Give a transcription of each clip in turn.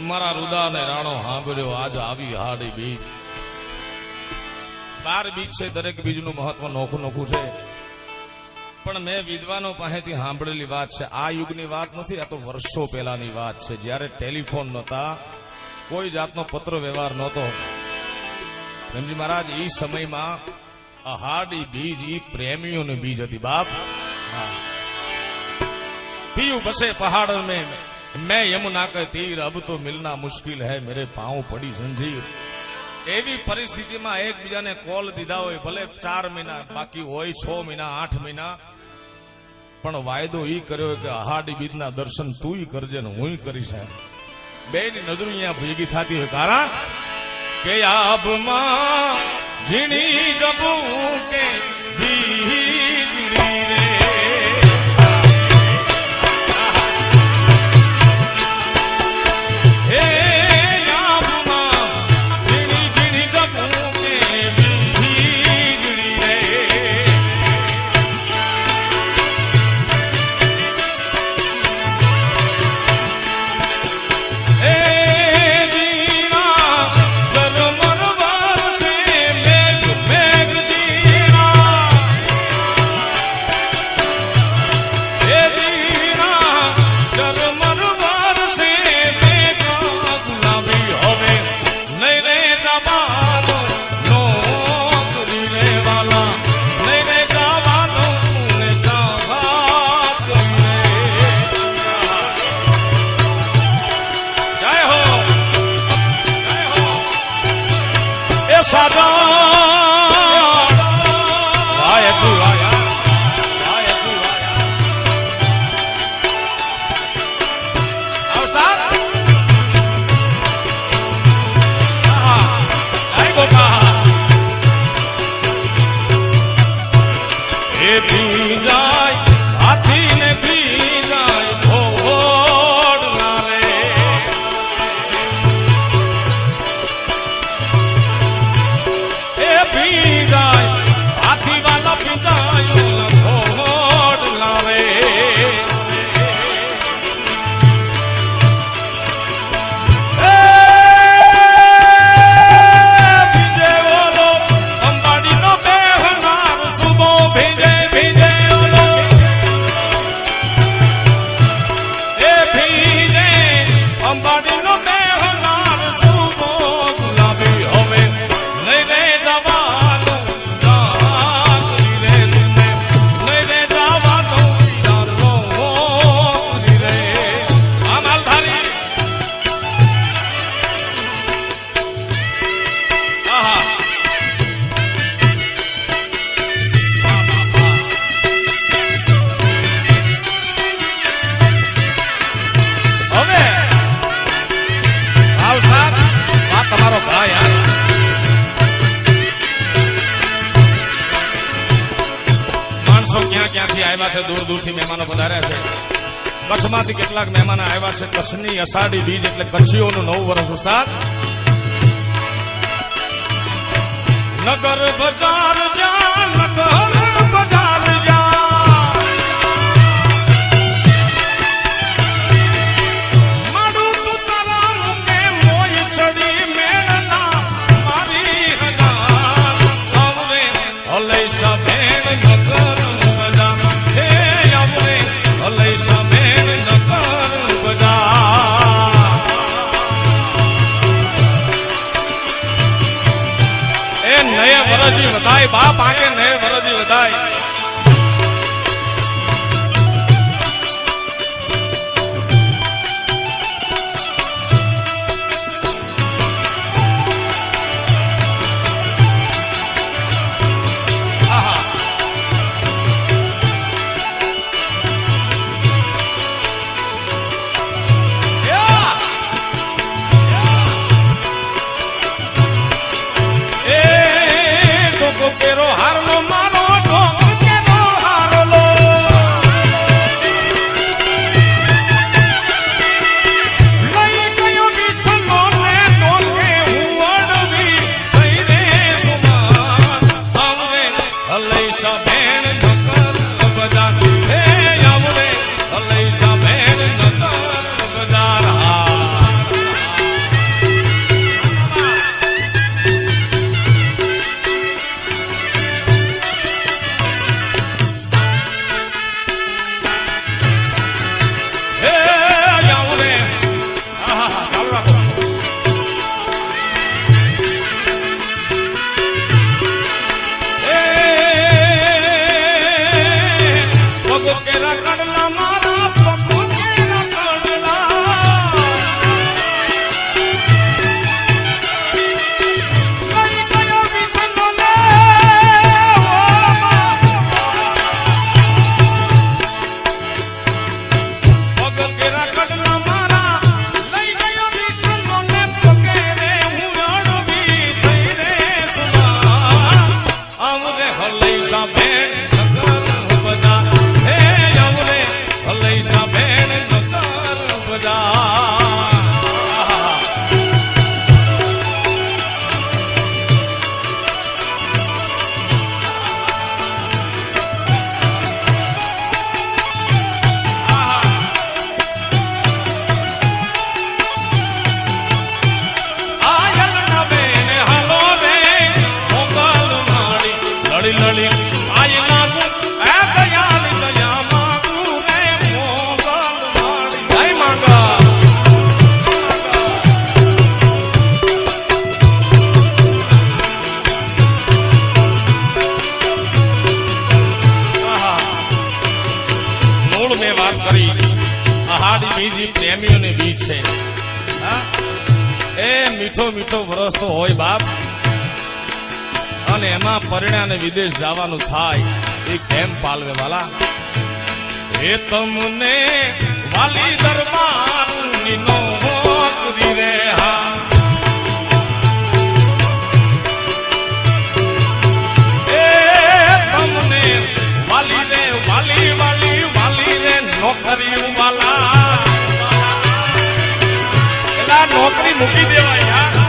મારા રુદાને રાણો સાંભળ્યો, આજ આવી હાડી બીજ. બાર બીજ છે, દરેક બીજનું મહત્વ નોખું નોખું છે. પણ મેં વિદ્વાનો પાસેથી સાંભળેલી વાત છે, આ યુગની વાત નથી, આ તો વર્ષો પહેલાની વાત છે. જ્યારે ટેલિફોન નહોતા, કોઈ જાતનો પત્ર વ્યવહાર નહોતો. પ્રેમજી મહારાજ એ સમયમાં અહાડી બીજ એ પ્રેમીઓની બીજ હતી, બાપ. પીયું બસે પહાડ મેં मैं यमुना का तीर अब तो मिलना मुश्किल है मेरे पांव पड़ी जंजीर એવી પરિસ્થિતિમાં એકબીજાને કોલ દીધા હોય ભલે ચાર મહિના બાકી હોય છ મહિના આઠ મહિના પણ વાયદો ઈ કર્યો કે હાડી બીજના દર્શન તું કરજે ને હું કરીશ બે ની નજર અહીંયા ભેગી થતી હોય કારણ કે આબમાં ઝીણી જબુ કે ધીરી એ કચ્છમાંથી કેટલાક મહેમાન આવ્યા છે કચ્છની અષાઢી બીજ એટલે કચ્છીઓનું નવું વર્ષ ઉસ્તાદ. ఒకే రకడలమా તો હોય બાપ. અને એમાં પરિણાને વિદેશ જવાનું થાય એ કેમ પાલવે વાલા? એ તમને વાલી દરબાર નોકરી રે હા. તમને વાલી રે, વાલી વાલી વાલી રે નોકરી વાલા. નોકરી મૂકી દેવાય યાર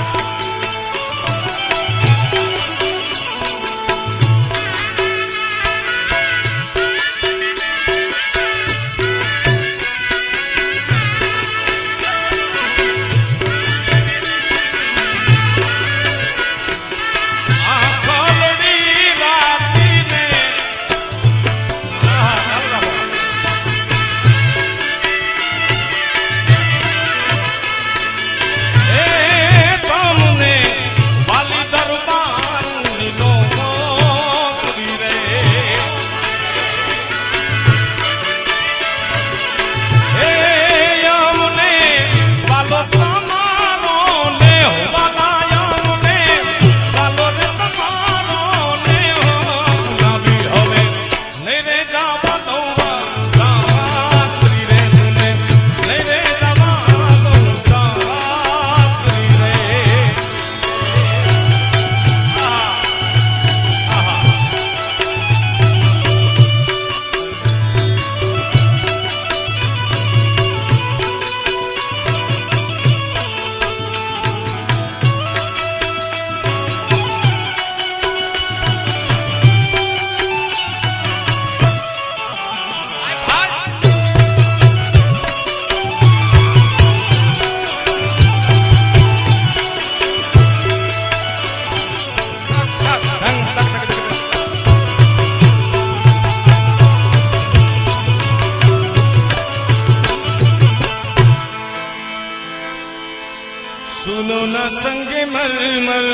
સોના સંગે મરમર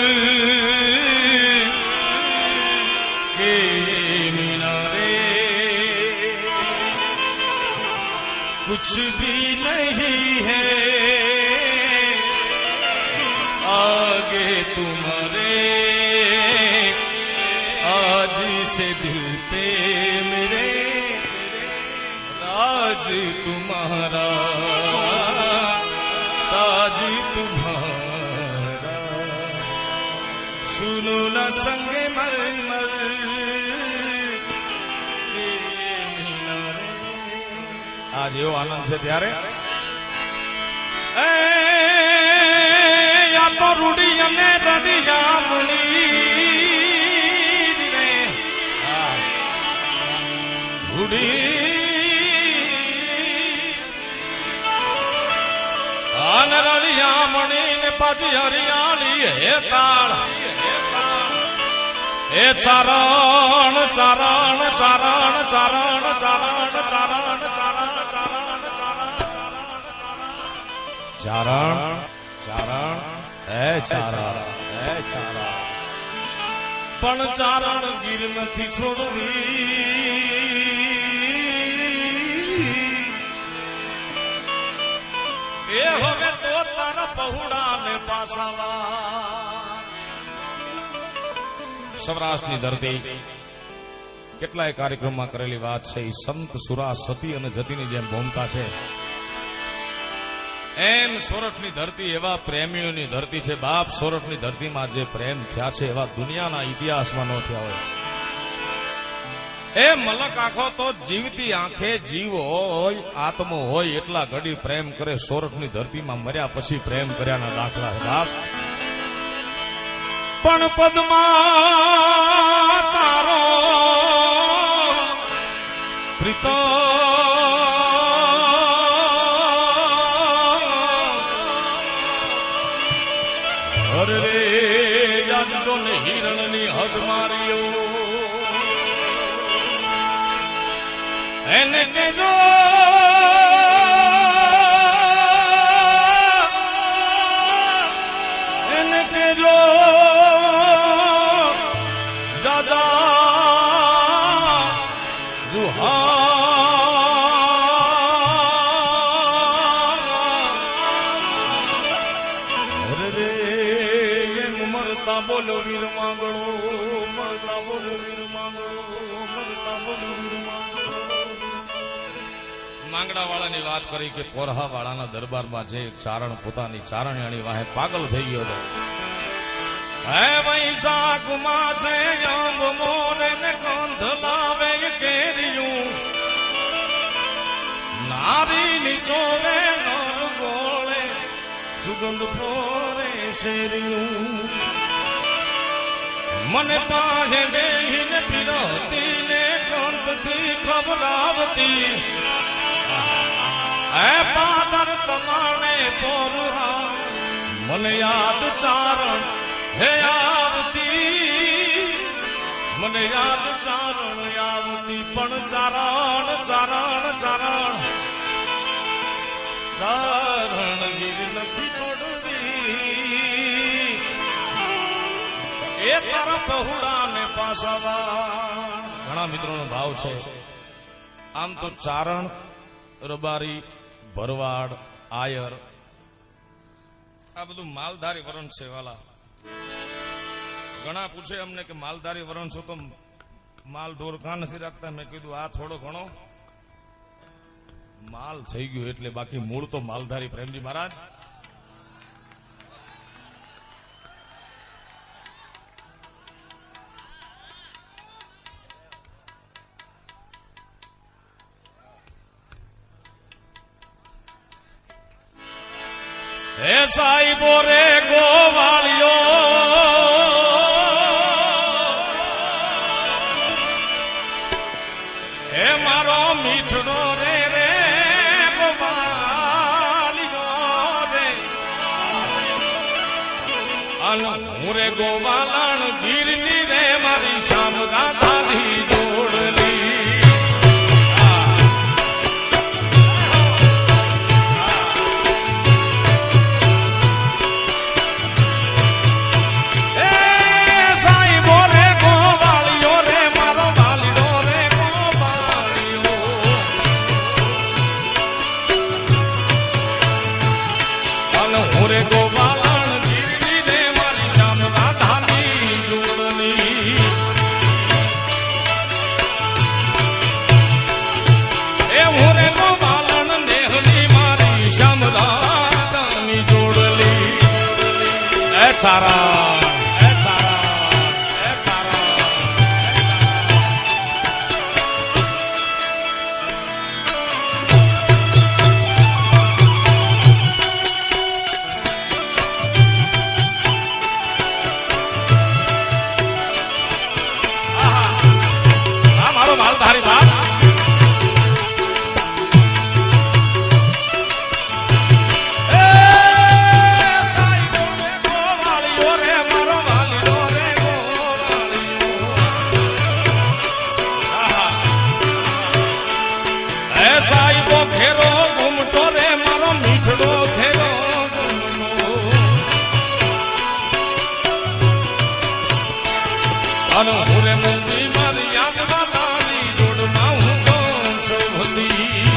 કે મિનારે કુછ ભી નહીં હૈ આગે તુમારે આજ સે દિલ પે મેરે રાજ તુમારા હુસનુના સંગે મરમર આ જેવો આનંદ છે ત્યારે? આ તો રૂડી અને રડિયા મુની. રૂડી અન રડિયા મણી ને પાછી હરિયાળી હે તાળ. હે ચારણ ચારણ ચારણ ચારણ ચારણ ચારણ ચારણ ચારણ ચારણ ચારણ એ ચારણ એ ચારણ પણ ચારણ ગીર નથી છોડવી એ હવે તો તારા પહોળા ને પાસાવા સૌરાષ્ટ્રની ધરતી. કેટલાય કાર્યક્રમમાં કરેલી વાત છે એ સંત, સુરા, સતી અને જતીની જેમ ભૂમિકા છે. એમ સોરઠની ધરતી એવા પ્રેમીઓની ધરતી છે, બાપ સોરઠની ધરતીમાં જે પ્રેમ થયા છે, એવા દુનિયાના ઇતિહાસમાં ન થયા હોય. એ મલક આખો તો જીવતી આંખે જીવ હોય, આત્મો હોય, એટલા ઘડી પ્રેમ કરે, સોરઠની ધરતીમાં મર્યા પછી પ્રેમ કર્યાના દાખલા બાપ. પણ પદ્મા તારો પ્રીતો મરતા બોલો વીર માંગણો મરતા બોલો વીર માંગણો મરતા બોલો વીર માંગડા વાળાની વાત કરી કે કોરહા વાળાના દરબારમાં જે ચારણ, પોતાની ચારણિયાની વાહે પાગલ થઈ ગયો હતો. હે વૈશાખ માસે અંબ મોરે ને ગંધ લાવે કેરિયું. નારી નીચોવે નર ગોળે સુગંધ ફોરે શેરિયું. મને પાસે બેહીને પીરોતી ને ગ્રંથથી ખબરાવતી એ પાદર તમાણે પોરુહા મને યાદ ચારણ હે આવતી. મને યાદ ચારણ આવતી, પણ ચારણ ચારણ ચારણ. ચારણ એ તરફ હુડાને પાસાવા. ઘણા મિત્રોનો ભાવ છે. આમ તો ચારણ, રબારી, ભરવાડ, આયર, આ બધું માલધારી વરણ છે વાલા. ઘણા પૂછે અમને કે માલધારી વરણ છો તો માલ ઢોર નથી રાખતા? મેં કીધું, આ થોડો ઘણો માલ થઈ ગયો એટલે બાકી મૂળ તો માલધારી પ્રેમજી મહારાજ. હે સાહેબો રે ગોવાળિયો. હે મારો મીઠડો રે રે ગોવાળિયો રે. અન હું રે ગોવાલણ ગીરની રે મારી શામ રાધાની. એ મારી યાદમાં તારી જોડમાં હું કોણ એ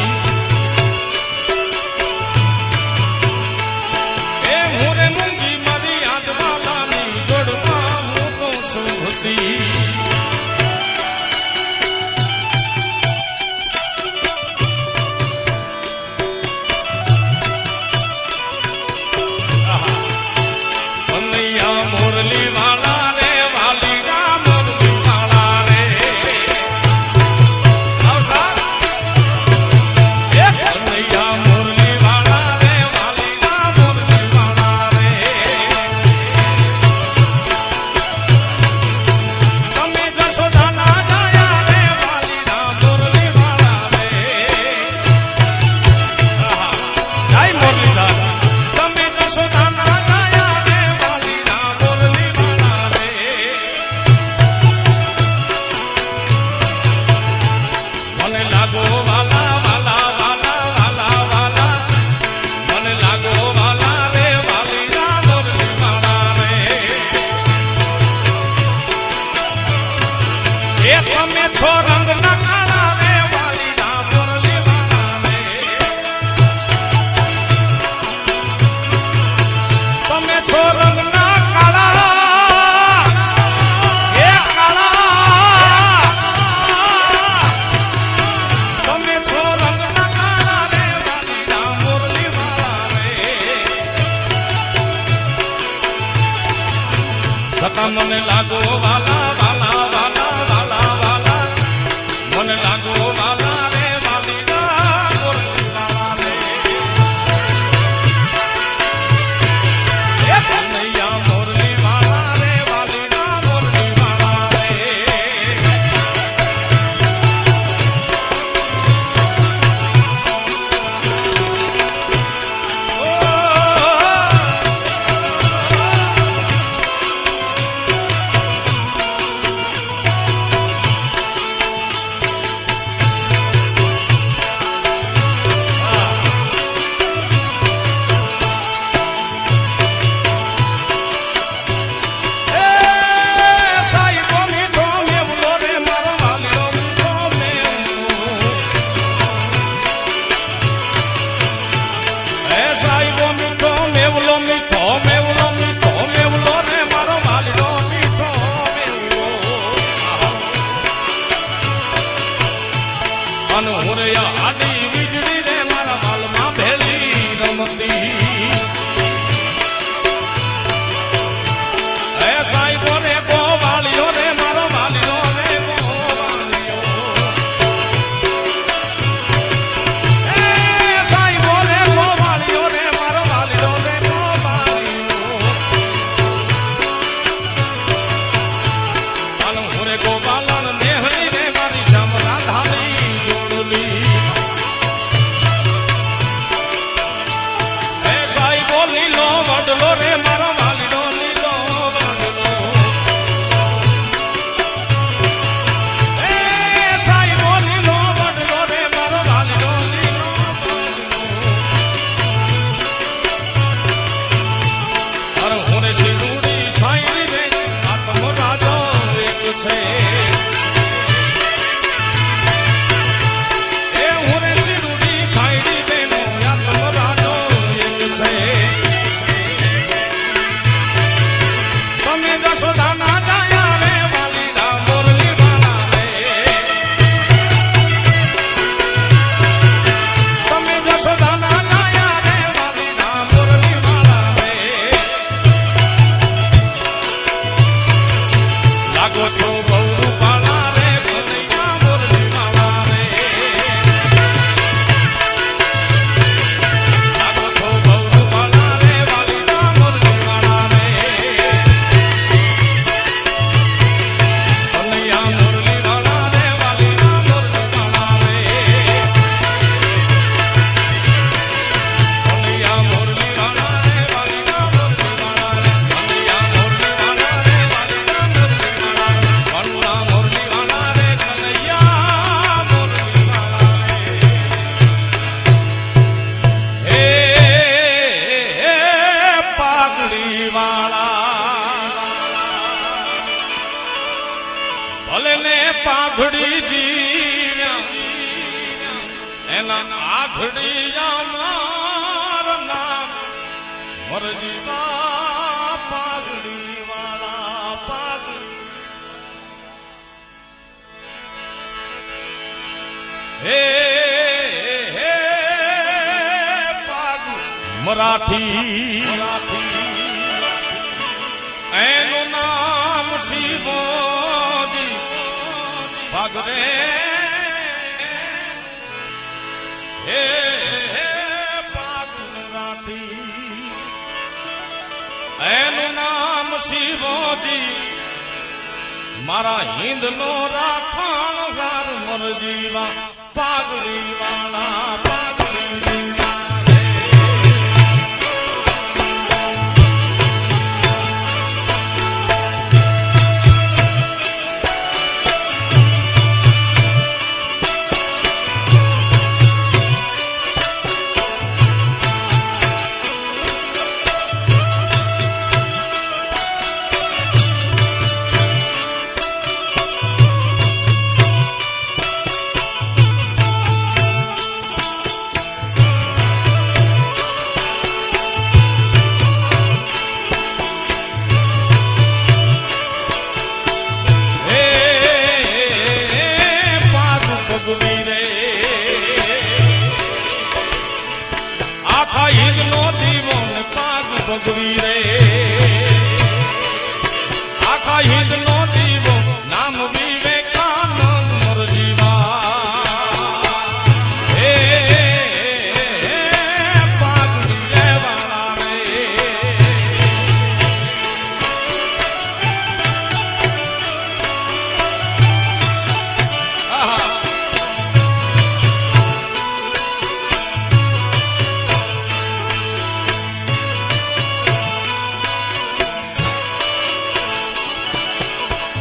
முறையா શિવોજી ભગવે. હે પાગલ રાઠી, એનું નામ શિવજી મારા હિંદ નો રાખણ ગાર મરજીવા પાઘડી વાળા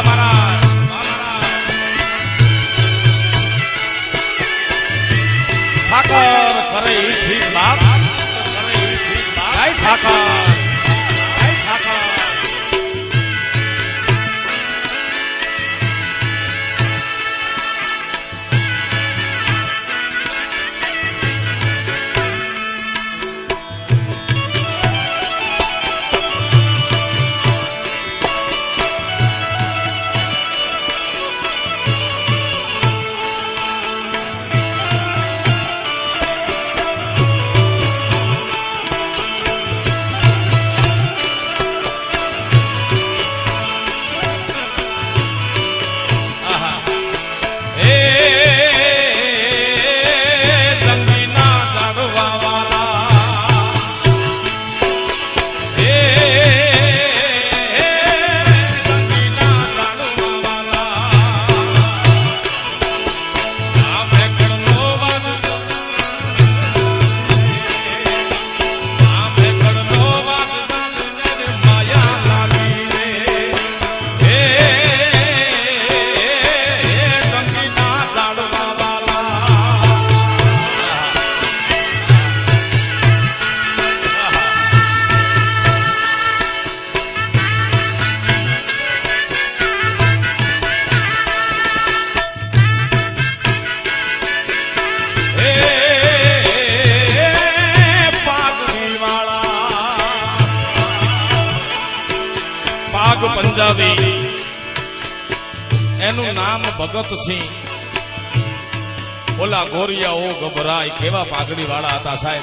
Amará. ઓલા ગોરિયા ઓ ગભરાય, કેવા પાઘડી વાળા હતા સાહેબ.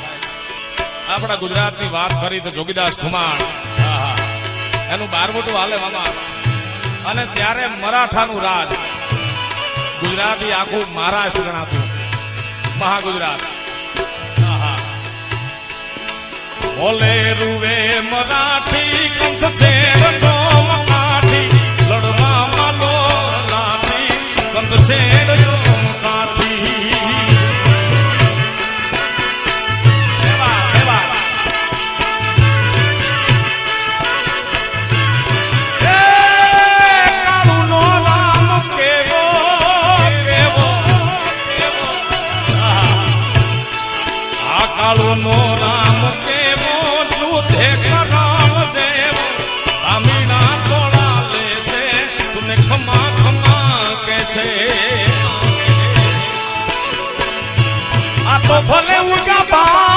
આપણા ગુજરાતની વાત કરી તો જોગીદાસ ખુમાણ. એનું બારમોટું હાલે મામા. અને ત્યારે મરાઠાનું રાજ. ગુજરાતી આખું મહારાષ્ટ્ર ગણાતું. મહાગુજરાત. ઓલે રૂવે મરાઠી, કંઠ છેડ ચોમ મરાઠી. લડવામાં માલો લાઠી કંથ છેડ ભલે ઉગા બા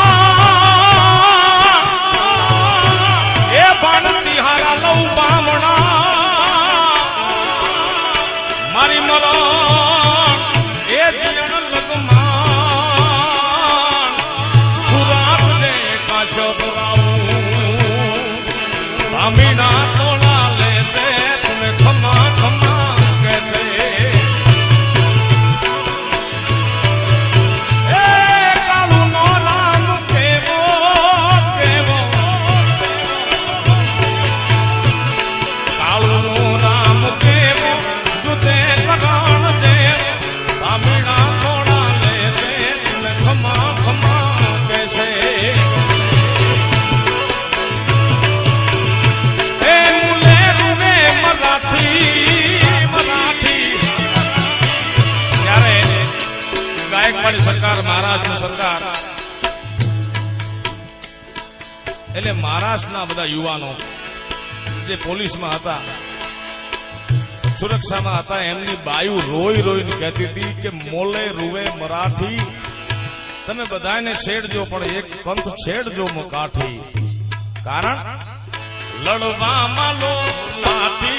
સરકાર, મહારાષ્ટ્રની સરકાર. એટલે મહારાષ્ટ્રના બધા યુવાનો જે પોલીસમાં હતા, સુરક્ષામાં હતા, એમની બાયુ રોઈ રોઈને કહેતી હતી કે મોલે, રૂવે, મરાઠી, તમે બધાને છેડજો પણ એક પંથ છેડજો કાઠી કારણ, લડવામાં લો લાઠી.